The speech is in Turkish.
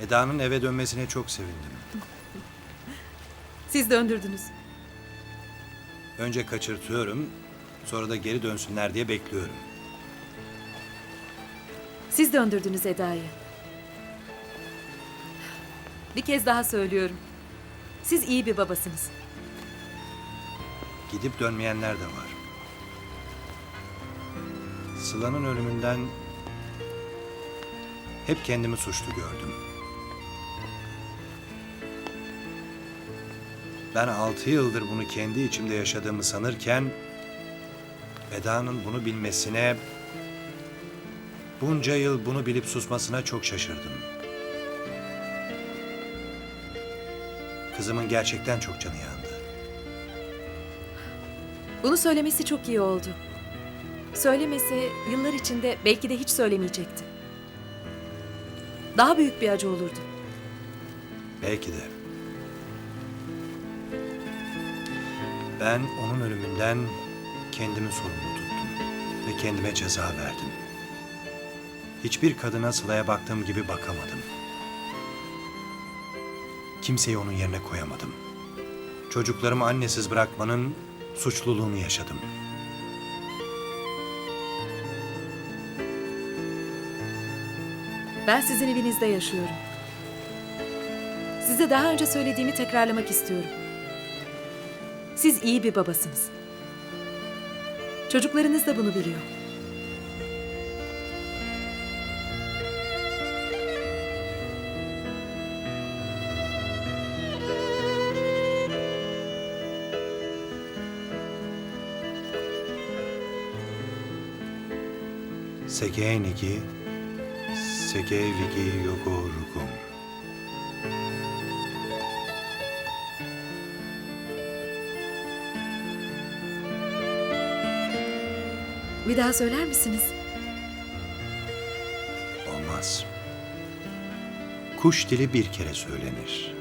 Eda'nın eve dönmesine çok sevindim. Siz döndürdünüz. Önce kaçırtıyorum, sonra da geri dönsünler diye bekliyorum. Siz döndürdünüz Eda'yı. Bir kez daha söylüyorum. Siz iyi bir babasınız. Gidip dönmeyenler de var. Sıla'nın ölümünden hep kendimi suçlu gördüm. Ben altı yıldır bunu kendi içimde yaşadığımı sanırken Eda'nın bunu bilmesine bunca yıl bunu bilip susmasına çok şaşırdım. Kızımın gerçekten çok canı yandı. Bunu söylemesi çok iyi oldu. Söylemese yıllar içinde belki de hiç söylemeyecekti. Daha büyük bir acı olurdu. Belki de. Ben onun ölümünden kendimi sorumlu tuttum ve kendime ceza verdim. Hiçbir kadına Sıla'ya baktığım gibi bakamadım. Kimseyi onun yerine koyamadım. Çocuklarımı annesiz bırakmanın suçluluğunu yaşadım. Ben sizin evinizde yaşıyorum. Size daha önce söylediğimi tekrarlamak istiyorum. Siz iyi bir babasınız. Çocuklarınız da bunu biliyor. Sekeiniki, sekevigi yogorukum. Bir daha söyler misiniz? Olmaz. Kuş dili bir kere söylenir.